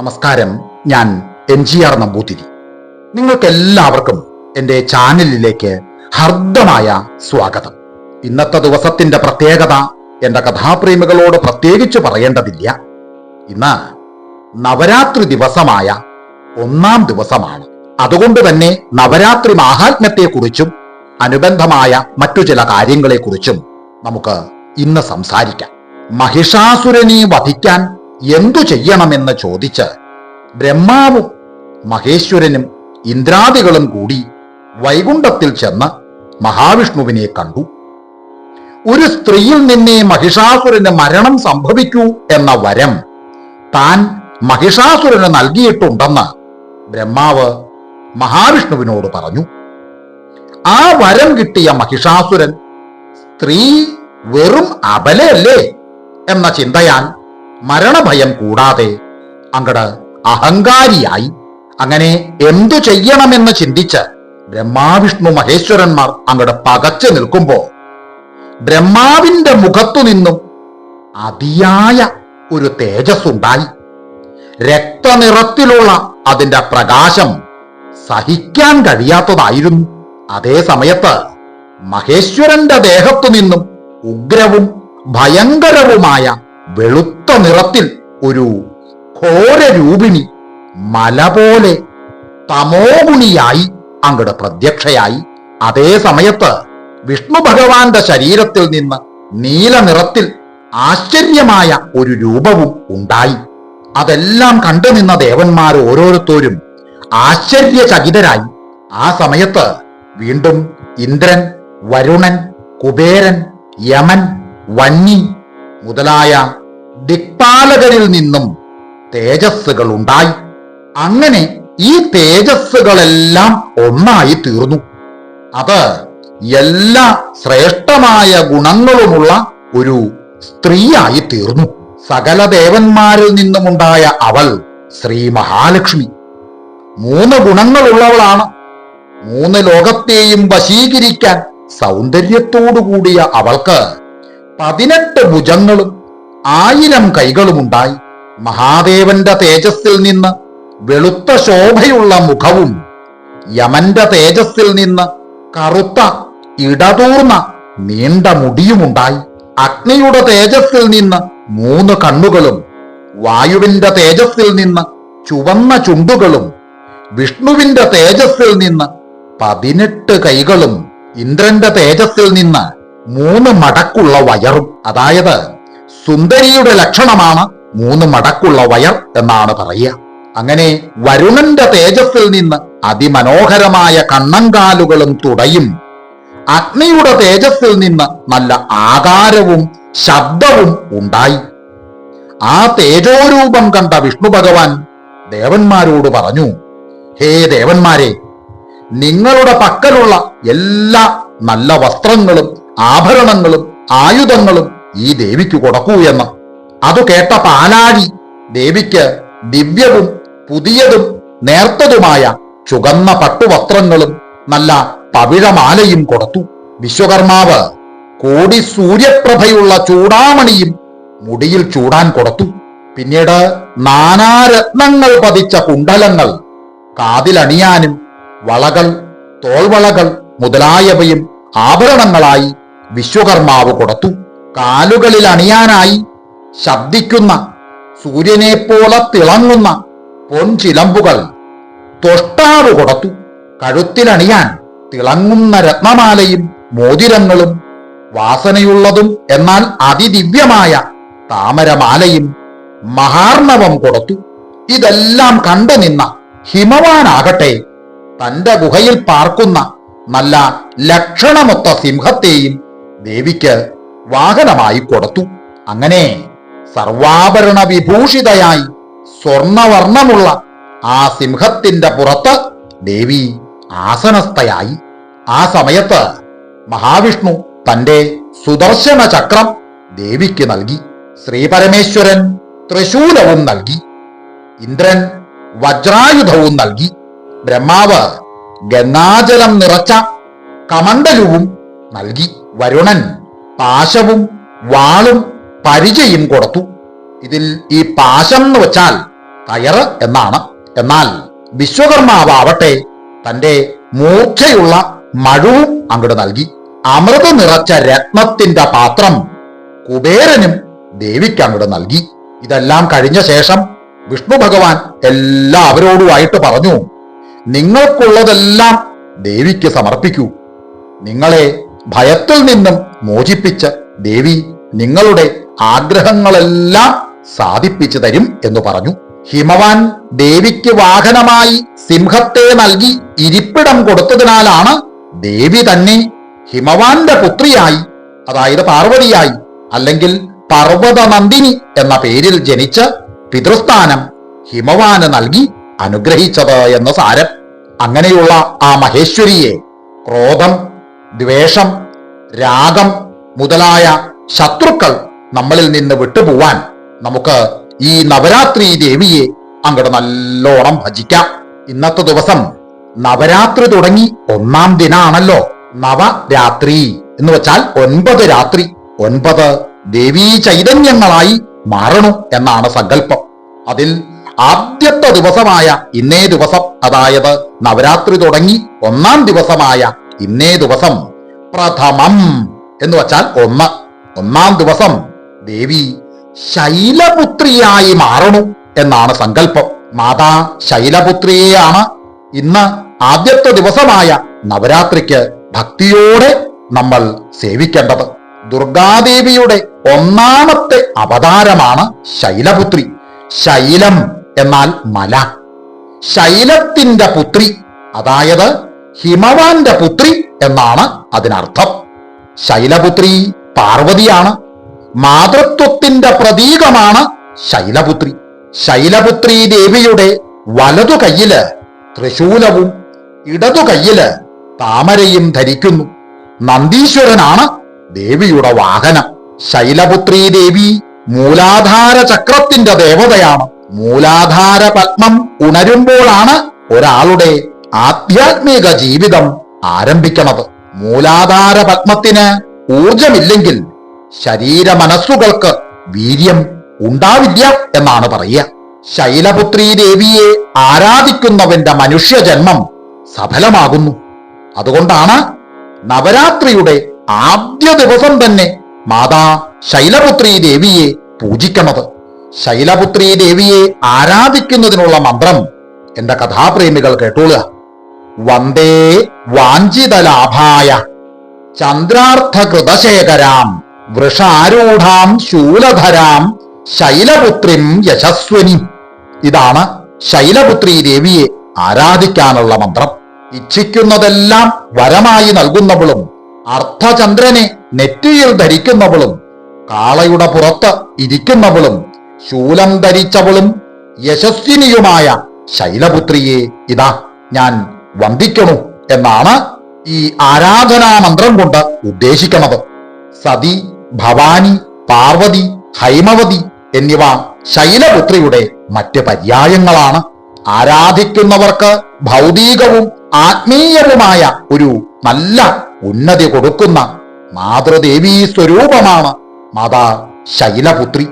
നമസ്കാരം. ഞാൻ M G R Namboothiri. നിങ്ങൾക്കെല്ലാവർക്കും എന്റെ ചാനലിലേക്ക് ഹർദ്ദമായ സ്വാഗതം. ഇന്നത്തെ ദിവസത്തിന്റെ പ്രത്യേകത എന്റെ കഥാപ്രേമികളോട് പ്രത്യേകിച്ച് പറയേണ്ടതില്ല. ഇന്ന് നവരാത്രി ദിവസമായ ഒന്നാം ദിവസമാണ്. അതുകൊണ്ട് തന്നെ നവരാത്രി മാഹാത്മ്യത്തെക്കുറിച്ചും അനുബന്ധമായ മറ്റു ചില കാര്യങ്ങളെക്കുറിച്ചും നമുക്ക് ഇന്ന് സംസാരിക്കാം. മഹിഷാസുരനെ വധിക്കാൻ എന്തു ചെയ്യണമെന്ന് ചോദിച്ച് ബ്രഹ്മാവും മഹേശ്വരനും ഇന്ദ്രാദികളും കൂടി വൈകുണ്ഠത്തിൽ ചെന്ന് മഹാവിഷ്ണുവിനെ കണ്ടു. ഒരു സ്ത്രീയിൽ നിന്നേ മഹിഷാസുരന് മരണം സംഭവിക്കൂ എന്ന വരം താൻ മഹിഷാസുരന് നൽകിയിട്ടുണ്ടെന്ന് ബ്രഹ്മാവ് മഹാവിഷ്ണുവിനോട് പറഞ്ഞു. ആ വരം കിട്ടിയ മഹിഷാസുരൻ സ്ത്രീ വെറും അബലയല്ലേ? എന്ന ചിന്തയാൽ മരണഭയം കൂടാതെ അങ്ങട് അഹങ്കാരിയായി. അങ്ങനെ എന്തു ചെയ്യണമെന്ന് ചിന്തിച്ച് ബ്രഹ്മാവിഷ്ണു മഹേശ്വരന്മാർ അങ്ങട് പകച്ചു നിൽക്കുമ്പോ ബ്രഹ്മാവിന്റെ മുഖത്തു നിന്നും അതിയായ ഒരു തേജസ്സുണ്ടായി. രക്തനിറത്തിലുള്ള അതിന്റെ പ്രകാശം സഹിക്കാൻ കഴിയാത്തതായിരുന്നു. അതേ സമയത്ത് മഹേശ്വരന്റെ ദേഹത്തു നിന്നും ഉഗ്രവും ഭയങ്കരവുമായ വെളുത്ത നിറത്തിൽ ഒരു ഘോര രൂപിണി മല പോലെ തമോഗുണിയായി അങ്ങട് പ്രത്യക്ഷയായി. അതേ സമയത്ത് വിഷ്ണു ഭഗവാന്റെ ശരീരത്തിൽ നിന്ന് നീല നിറത്തിൽ ആശ്ചര്യമായ ഒരു രൂപവും ഉണ്ടായി. അതെല്ലാം കണ്ടു നിന്ന ദേവന്മാർ ഓരോരുത്തരും ആശ്ചര്യചകിതരായി. ആ സമയത്ത് വീണ്ടും ഇന്ദ്രൻ വരുണൻ കുബേരൻ യമൻ വന്നി മുതലായ ദിക്പാലകരിൽ നിന്നും തേജസ്സുകൾ ഉണ്ടായി. അങ്ങനെ ഈ തേജസ്സുകളെല്ലാം ഒന്നായി തീർന്നു. അത് എല്ലാ ശ്രേഷ്ഠമായ ഗുണങ്ങളുമുള്ള ഒരു സ്ത്രീയായി തീർന്നു. സകല ദേവന്മാരിൽ നിന്നുമുണ്ടായ അവൾ ശ്രീ മഹാലക്ഷ്മി. മൂന്ന് ഗുണങ്ങളുള്ളവളാണ്. മൂന്ന് ലോകത്തെയും വശീകരിക്കാൻ സൗന്ദര്യത്തോടുകൂടിയ അവൾക്ക് പതിനെട്ട് ഭുജങ്ങളും ആയിരം കൈകളുമുണ്ടായി. മഹാദേവന്റെ തേജസ്സിൽ നിന്ന് വെളുത്ത ശോഭയുള്ള മുഖവും യമന്റെ തേജസ്സിൽ നിന്ന് കറുത്ത ഇടതൂർന്ന നീണ്ട മുടിയുമുണ്ടായി. അഗ്നിയുടെ തേജസ്സിൽ നിന്ന് മൂന്ന് കണ്ണുകളും വായുവിന്റെ തേജസ്സിൽ നിന്ന് ചുവന്ന ചുണ്ടുകളും വിഷ്ണുവിന്റെ തേജസ്സിൽ നിന്ന് പതിനെട്ട് കൈകളും ഇന്ദ്രന്റെ തേജസ്സിൽ നിന്ന് മൂന്ന് മടക്കുള്ള വയറും. അതായത് സുന്ദരിയുടെ ലക്ഷണമാണ് മൂന്ന് മടക്കുള്ള വയർ എന്നാണ് പറയുക. അങ്ങനെ വരുണന്റെ തേജസ്സിൽ നിന്ന് അതിമനോഹരമായ കണ്ണങ്കാലുകളും തുടയും. അഗ്നിയുടെ തേജസ്സിൽ നിന്ന് നല്ല ആകാരവും ശബ്ദവും ഉണ്ടായി. ആ തേജോരൂപം കണ്ട വിഷ്ണു ഭഗവാൻ ദേവന്മാരോട് പറഞ്ഞു ഹേ ദേവന്മാരെ നിങ്ങളുടെ പക്കലുള്ള എല്ലാ നല്ല വസ്ത്രങ്ങളും ആഭരണങ്ങളും ആയുധങ്ങളും ഈ ദേവിക്ക് കൊടുക്കൂ എന്ന്. അത് കേട്ട പാലാഴി ദേവിക്ക് ദിവ്യവും പുതിയതും നേർത്തതുമായ ചുകന്ന പട്ടുവസ്ത്രങ്ങളും നല്ല പവിഴമാലയും കൊടുത്തു. വിശ്വകർമാവ് കോടി സൂര്യപ്രഭയുള്ള ചൂടാമണിയും മുടിയിൽ ചൂടാൻ കൊടുത്തു. പിന്നീട് നാനാരത്നങ്ങൾ പതിച്ച കുണ്ടലങ്ങൾ കാതിലണിയാനും വളകൾ തോൾവളകൾ മുതലായവയും ആഭരണങ്ങളായി വിശ്വകർമാവ് കൊടുത്തു. കാലുകളിൽ അണിയാനായി ശബ്ദിക്കുന്ന സൂര്യനെ പോലെ തിളങ്ങുന്ന പൊൻചിലമ്പുകൾ. തൊഷ്ടാവ് കൊടുത്തു. കഴുത്തിലണിയാൻ തിളങ്ങുന്ന രത്നമാലയും മോതിരങ്ങളും വാസനയുള്ളതും എന്നാൽ അതിദിവ്യമായ താമരമാലയും മഹാർണവം കൊടുത്തു. ഇതെല്ലാം കണ്ടു നിന്ന ഹിമവാനാകട്ടെ തന്റെ ഗുഹയിൽ പാർക്കുന്ന നല്ല ലക്ഷണമൊത്ത സിംഹത്തെയും ദേവിക്ക് വാഹനമായി കൊടുത്തു. അങ്ങനെ സർവാഭരണ വിഭൂഷിതയായി സ്വർണവർണമുള്ള ആ സിംഹത്തിന്റെ പുറത്ത് ദേവി ആസനസ്ഥയായി. ആ സമയത്ത് മഹാവിഷ്ണു തന്റെ സുദർശന ചക്രം ദേവിക്ക് നൽകി. ശ്രീപരമേശ്വരൻ ത്രിശൂലവും നൽകി. ഇന്ദ്രൻ വജ്രായുധവും നൽകി. ബ്രഹ്മാവ് ഗംഗാജലം നിറച്ച കമണ്ഡലുവും നൽകി. വരുണൻ പാശവും വാളും പരിചയും കൊടുത്തു. ഇതിൽ ഈ പാശം എന്ന് വെച്ചാൽ കയറ് എന്നാണ്. എന്നാൽ വിശ്വകർമാവാവട്ടെ തന്റെ മൂർച്ചയുള്ള മഴവും അങ്ങോട്ട് നൽകി. അമൃത് നിറച്ച രത്നത്തിന്റെ പാത്രം കുബേരനും ദേവിക്ക് അങ്ങോട്ട് നൽകി. ഇതെല്ലാം കഴിഞ്ഞ ശേഷം വിഷ്ണു ഭഗവാൻ എല്ലാവരോടുമായിട്ട് പറഞ്ഞു നിങ്ങൾക്കുള്ളതെല്ലാം ദേവിക്ക് സമർപ്പിക്കൂ. നിങ്ങളെ ഭയത്തിൽ നിന്നും മോചിപ്പിച്ച് ദേവി നിങ്ങളുടെ ആഗ്രഹങ്ങളെല്ലാം സാധിപ്പിച്ചു തരും എന്ന് പറഞ്ഞു. ഹിമവാൻ ദേവിക്ക് വാഹനമായി സിംഹത്തെ നൽകി ഇരിപ്പിടം കൊടുത്തതിനാലാണ് ദേവി തന്നെ ഹിമവാന്റെ പുത്രിയായി അതായത് പാർവതിയായി അല്ലെങ്കിൽ പർവതനന്ദിനി എന്ന പേരിൽ ജനിച്ച് പിതൃസ്ഥാനം ഹിമവാന് നൽകി അനുഗ്രഹിച്ചത് എന്ന് സാരം. അങ്ങനെയുള്ള ആ മഹേശ്വരിയെ ക്രോധം ദ്വേഷം രാഗം മുതലായ ശത്രുക്കൾ നമ്മളിൽ നിന്ന് വിട്ടുപോവാൻ നമുക്ക് ഈ നവരാത്രി ദേവിയെ അങ്ങോട്ട് നല്ലോണം ഭജിക്കാം. ഇന്നത്തെ ദിവസം നവരാത്രി തുടങ്ങി ഒന്നാം ദിനാണല്ലോ നവരാത്രി. എന്ന് വെച്ചാൽ ഒൻപത് രാത്രി ഒൻപത് ദേവീ ചൈതന്യങ്ങളായി മാറണു എന്നാണ് സങ്കല്പം. അതിൽ ആദ്യത്തെ ദിവസമായ ഇന്നേ ദിവസം അതായത് നവരാത്രി തുടങ്ങി ഒന്നാം ദിവസമായ ഇന്നേ ദിവസം പ്രഥമം എന്ന് വച്ചാൽ ഒന്ന്. ഒന്നാം ദിവസം ദേവി ശൈലപുത്രിയായി മാറണു എന്നാണ് സങ്കല്പം. മാതാ ശൈലപുത്രിയെയാണ് ഇന്ന് ആദ്യത്തെ ദിവസമായ നവരാത്രിക്ക് ഭക്തിയോടെ നമ്മൾ സേവിക്കേണ്ടത്. ദുർഗാദേവിയുടെ ഒന്നാമത്തെ അവതാരമാണ് ശൈലപുത്രി. ശൈലം എന്നാൽ മല. ശൈലത്തിന്റെ പുത്രി. അതായത് ഹിമവാന്റെ പുത്രി എന്നാണ് അതിനർത്ഥം. ശൈലപുത്രി പാർവതിയാണ്. മാതൃത്വത്തിന്റെ പ്രതീകമാണ് ശൈലപുത്രി. ശൈലപുത്രി ദേവിയുടെ വലതു കയ്യിൽ ത്രിശൂലവും ഇടതു കയ്യിൽ താമരയും ധരിക്കുന്നു. നന്ദീശ്വരനാണ് ദേവിയുടെ വാഹനം. ശൈലപുത്രി ദേവി മൂലാധാര ചക്രത്തിന്റെ ദേവതയാണ്. മൂലാധാര പത്മം ഉണരുമ്പോഴാണ് ഒരാളുടെ ആധ്യാത്മിക ജീവിതം ആരംഭിക്കണത് മൂലാധാര പത്മത്തിന് ഊർജമില്ലെങ്കിൽ ശരീര മനസ്സുകൾക്ക് വീര്യം ഉണ്ടാവില്ല എന്നാണ് പറയുക. ശൈലപുത്രി ദേവിയെ ആരാധിക്കുന്നവന്റെ മനുഷ്യജന്മം സഫലമാകുന്നു. അതുകൊണ്ടാണ് നവരാത്രിയുടെ ആദ്യ ദിവസം തന്നെ മാതാ ശൈലപുത്രി ദേവിയെ പൂജിക്കുന്നത് ശൈലപുത്രി ദേവിയെ ആരാധിക്കുന്നതിനുള്ള മന്ത്രം എന്റെ കഥാപ്രേമികൾ കേട്ടോളുക. വന്ദേ വാഞ്ചിതലാഭായ ചന്ദ്രാർത്ഥകൃതശേഖരാം വൃഷാരൂഢാം ശൂലധരാം ശൈലപുത്രിം യശസ്വനി. ഇതാണ് ശൈലപുത്രി ദേവിയെ ആരാധിക്കാനുള്ള മന്ത്രം. ഇച്ഛിക്കുന്നതെല്ലാം വരമായി നൽകുന്നവളും അർത്ഥചന്ദ്രനെ നെറ്റിയിൽ ധരിക്കുന്നവളും കാളയുടെ പുറത്ത് ഇരിക്കുന്നവളും ശൂലം ധരിച്ചവളും യശസ്വിനിയുമായ ശൈലപുത്രിയെ ഇതാ ഞാൻ വന്ദിക്കണു എന്നാണ് ഈ ആരാധനാ മന്ത്രം കൊണ്ട് ഉദ്ദേശിക്കുന്നത് സതി ഭവാനി പാർവതി ഹൈമവതി എന്നിവ ശൈലപുത്രിയുടെ മറ്റ് പര്യായങ്ങളാണ്. ആരാധിക്കുന്നവർക്ക് ഭൗതികവും ആത്മീയവുമായ ഒരു നല്ല ഉന്നതി കൊടുക്കുന്ന മാതൃദേവീ സ്വരൂപമാണ് മാതാ ശൈലപുത്രി.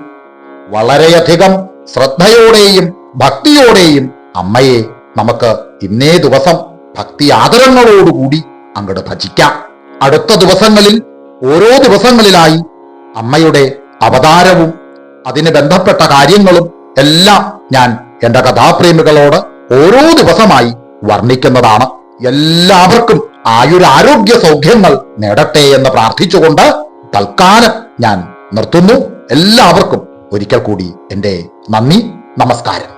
വളരെയധികം ശ്രദ്ധയോടെയും ഭക്തിയോടെയും അമ്മയെ നമുക്ക് ഇന്നേ ദിവസം ഭക്തി ആദരങ്ങളോടുകൂടി അങ്ങോട്ട് ഭജിക്കാം. അടുത്ത ദിവസങ്ങളിൽ ഓരോ ദിവസങ്ങളിലായി അമ്മയുടെ അവതാരവും അതിന് ബന്ധപ്പെട്ട കാര്യങ്ങളും എല്ലാം ഞാൻ എന്റെ കഥാപ്രേമികളോട് ഓരോ ദിവസമായി വർണിക്കുന്നതാണ്. എല്ലാവർക്കും ആയുരാരോഗ്യ സൗഖ്യങ്ങൾ നേടട്ടെ എന്ന് പ്രാർത്ഥിച്ചുകൊണ്ട് തൽക്കാലം ഞാൻ നിർത്തുന്നു. എല്ലാവർക്കും ഒരിക്കൽ കൂടി എന്റെ നന്ദി നമസ്കാരം.